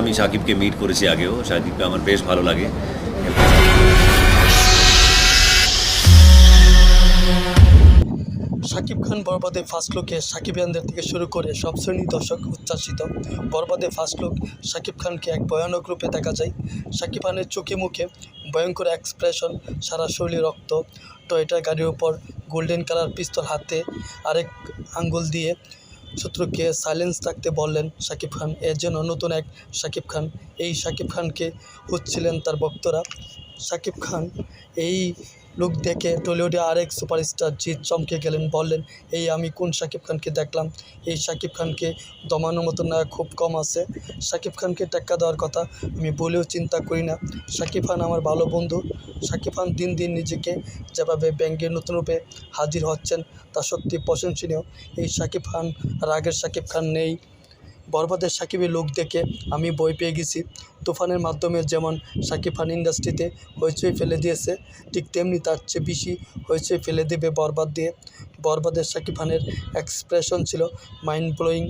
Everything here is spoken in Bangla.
আমি সাকিবকে মিট করেছি আগেও। সাকিবকে আমার বেশ ভালো লাগে। শাকিব খান বরবাদে ফার্স্ট লুকে সাকিবিয়ানদের থেকে শুরু করে সব শ্রেণির দর্শক উচ্ছ্বাসিত। বরবাদে ফার্স্ট লুক শাকিব খানকে এক ভয়ানক রূপে দেখা যায়। শাকিব খানের চোখে মুখে ভয়ঙ্কর এক্সপ্রেশন সারা শরীরে রক্ত। টয়টা গাড়ির উপর গোল্ডেন কালার পিস্তল হাতে আরেক আঙ্গুল দিয়ে শত্রুকে সাইলেন্স রাখতে বললেন শাকিব খান। এর জন্য নতুন এক শাকিব খান। এই শাকিব খানকে খুঁজছিলেন তার ভক্তরা শাকিব খান এই লুক দেখে টলিউডে আরেক সুপারস্টার জিৎ চমকে গেলেন, বললেন, এই আমি কোন শাকিব খানকে দেখলাম? এই শাকিব খানকে দমানোর মতো না, খুব কম আছে। শাকিব খানকে টেক্কা দেওয়ার কথা আমি বলেও চিন্তা করি না। শাকিব খান আমার ভালো বন্ধু। শাকিব খান দিন দিন নিজেকে যেভাবে ব্যাঙ্গের নতুন রূপে হাজির হচ্ছেন, তা সত্যি প্রশংসনীয়। এই শাকিব খান আর আগের শাকিব খান নেই। বরবাদের সাকিবের লোক দেখে আমি বই পেয়ে গেছি। তুফানের মাধ্যমে যেমন সাকিব খান ইন্ডাস্ট্রিতে হইচই ফেলে দিয়েছে, ঠিক তেমনি তার চেয়ে বেশি হইচই ফেলে দেবে বরবাদ দিয়ে। বরবাদের সাকিব খানের এক্সপ্রেশন ছিল মাইন্ড ব্লোয়িং